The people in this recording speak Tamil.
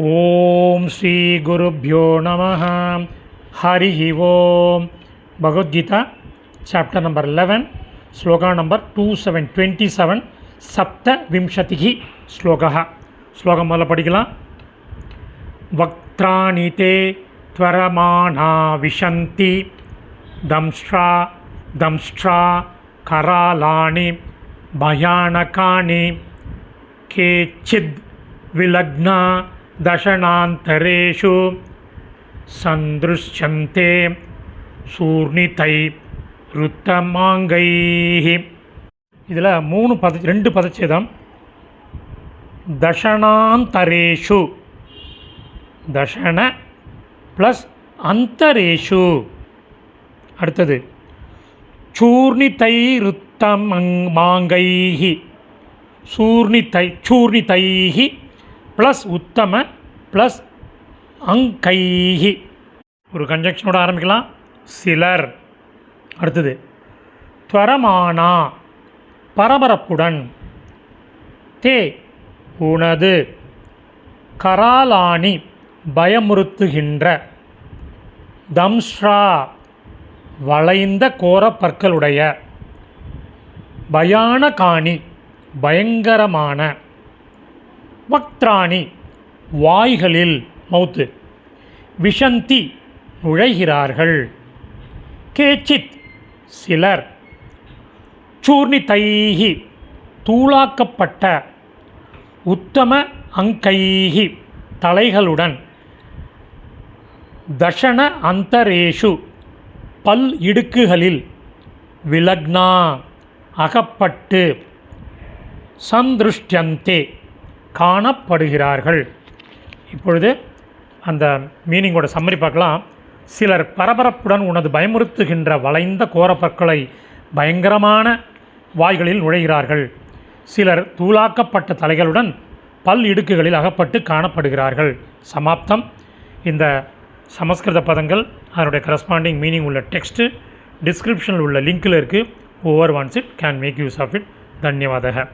ఓం శ్రీ గురుభ్యో నమ. హరి ఓం. Bhagavad Gita chapter number eleven shloka number two seven twenty seven సప్త వింశతి శ్లోక. శ్లోకం వల్ల పడిగల. వక్త్రాణి తే త్వరమాణా విశంతి దంశ్రా దంశ్రా కరాళాని భయానకాని కేచిద్ విలగ్నా दशनान्तरेषु सन्दृश्यन्ते சூர்ணிதை ருத்தமாங்கைः இதில் மூணு பத ரெண்டு பதச்சேதம் தஷனாந்தரேஷு தஷன ப்ளஸ் அந்தரேஷு அடுத்தது சூர்ணிதை ருத்தம் மாங்கைஹி சூர்ணிதை சூர்ணிதைஹி ப்ளஸ் உத்தம ப்ளஸ் அங்கைஹி ஒரு கன்ஜெக்ஷனோட ஆரம்பிக்கலாம். சிலர். அடுத்தது துவரமானா பரபரப்புடன். தே உனது. கராலானி பயமுறுத்துகின்ற. தம்ஸ்ரா வளைந்த கோர பற்களுடைய பயானகாணி பயங்கரமான. வக்திராணி வாய்களில் மௌத்து விஷந்தி நுழைகிறார்கள். கேச்சித் சிலர் சூர்ணிதைஹி தூளாக்கப்பட்ட உத்தம அங்கைகி தலைகளுடன் தஷன அந்தரேஷு பல் இடுக்குகளில் விலக்னா அகப்பட்டு சந்திருஷ்டியந்தே காணப்படுகிறார்கள். இப்பொழுது அந்த மீனிங்கோட சம்மரி பார்க்கலாம். சிலர் பரபரப்புடன் உனது பயமுறுத்துகின்ற வளைந்த கோரப்பற்களை பயங்கரமான வாய்களில் நுழைகிறார்கள். சிலர் தூளாக்கப்பட்ட தலைகளுடன் பல் இடுக்குகளில் அகப்பட்டு காணப்படுகிறார்கள். சமாப்தம். இந்த சமஸ்கிருத பதங்கள் அதனுடைய கரஸ்பாண்டிங் மீனிங் உள்ள டெக்ஸ்ட்டு டிஸ்கிரிப்ஷனில் உள்ள லிங்க்கில் இருக்குது over once it can make use of it தன்யவாதக.